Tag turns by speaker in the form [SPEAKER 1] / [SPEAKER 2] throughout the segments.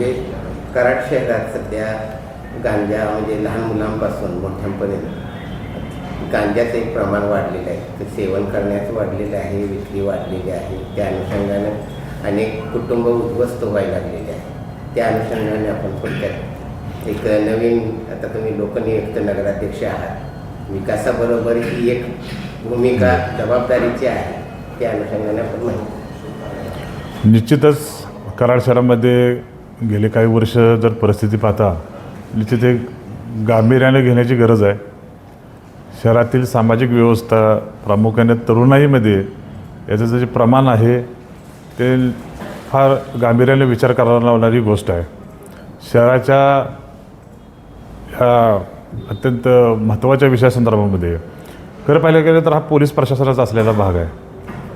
[SPEAKER 1] म्हणजे कराड शहरात सध्या गांजा म्हणजे लहान मुलांपासून मोठ्यांपर्यंत गांजाचं एक प्रमाण वाढलेलं आहे. तर सेवन करण्याचं वाढलेलं आहे विक्री वाढलेली आहे. त्या अनुषंगानं अनेक कुटुंब उद्ध्वस्त व्हायला लागलेले आहे. त्या अनुषंगाने आपण थोडक्यात एक नवीन आता तुम्ही लोकनियुक्त नगराध्यक्ष आहात. विकासाबरोबर ही एक भूमिका जबाबदारीची आहे. त्या अनुषंगाने आपण माहिती
[SPEAKER 2] निश्चितच कराड शहरामध्ये गेले काही वर्ष जर परिस्थिती पाहता तिथे गांभीर्याने घेण्याची गरज आहे. शहरातील सामाजिक व्यवस्था प्रामुख्याने तरुणाईमध्ये याचं जे प्रमाण आहे ते फार गांभीर्याने विचार करायला लावणारी गोष्ट आहे. शहराच्या ह्या अत्यंत महत्त्वाच्या विषयासंदर्भामध्ये खरं पाहिलं गेलं तर हा पोलीस प्रशासनाचा असलेला भाग आहे.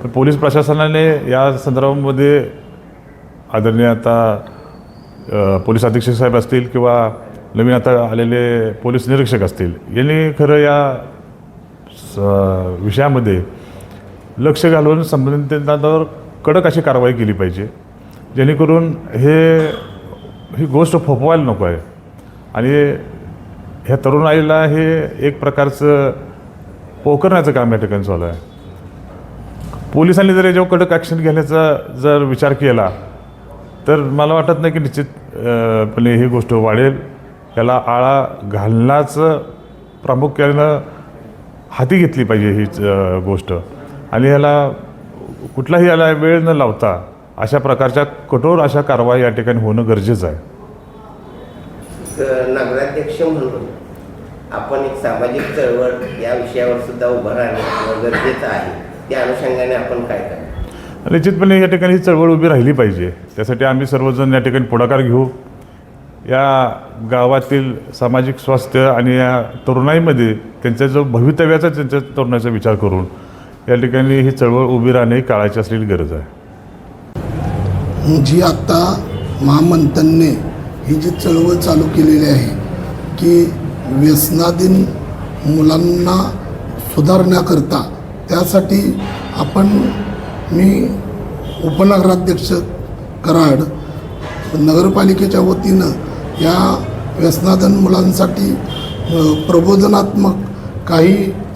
[SPEAKER 2] पण पोलीस प्रशासनाने या संदर्भामध्ये आदरणीय आता पोलीस अधीक्षक साहेब असतील किंवा नवीन आता आलेले पोलीस निरीक्षक असतील यांनी खरं या स- विषयामध्ये लक्ष घालून संबंधितांवर कडक अशी कारवाई केली पाहिजे जेणेकरून हे ही गोष्ट फोपवायला नको आहे. आणि ह्या तरुणाईला हे एक प्रकारचं पोकरण्याचं काम या ठिकाणी चालू आहे. पोलिसांनी जर याच्यावर कडक ॲक्शन घेण्याचा जर विचार केला तर मला वाटत नाही की निश्चितपणे ही गोष्ट वाढेल. याला आळा घालण्याचं प्रामुख्यानं हाती घेतली पाहिजे ही गोष्ट. आणि याला कुठलाही याला वेळ न लावता अशा प्रकारच्या कठोर अशा कारवाई या ठिकाणी होणं गरजेचं आहे.
[SPEAKER 1] नगराध्यक्ष म्हणून आपण एक सामाजिक चळवळ या विषयावर सुद्धा उभं राहणं गरजेचं आहे. त्या अनुषंगाने आपण काय करतो
[SPEAKER 2] निश्चितपणे या ठिकाणी ही चळवळ उभी राहिली पाहिजे. त्यासाठी आम्ही सर्वजण या ठिकाणी पुढाकार घेऊ. या गावातील सामाजिक स्वास्थ्य आणि या तरुणाईमध्ये त्यांच्या जो भवितव्याचा त्यांच्या तरुणाचा विचार करून या ठिकाणी ही चळवळ उभी राहणे ही काळाची असलेली गरज आहे.
[SPEAKER 3] जी आत्ता महामंथनने ही जी चळवळ चालू केलेली आहे की व्यसनाधीन मुलांना सुधारण्याकरता त्यासाठी आपण मी उपनगराध्यक्ष कराड नगरपालिकेच्या वतीनं या व्यसनाधन मुलांसाठी प्रबोधनात्मक काही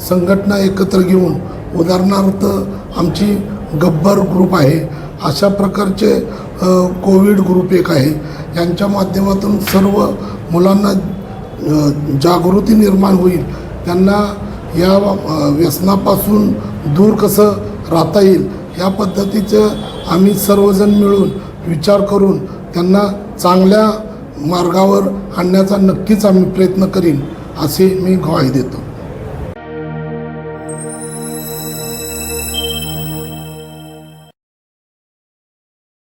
[SPEAKER 3] संघटना एकत्र घेऊन उदाहरणार्थ आमची गब्बर ग्रुप आहे अशा प्रकारचे कोविड ग्रुप एक आहे. यांच्या माध्यमातून सर्व मुलांना जागृती निर्माण होईल. त्यांना या व्यसनापासून दूर कसं राहता येईल या पद्धतीचं आम्ही सर्वजण मिळून विचार करून त्यांना चांगल्या मार्गावर आणण्याचा नक्कीच आम्ही प्रयत्न करीन असे मी ग्वाही देतो.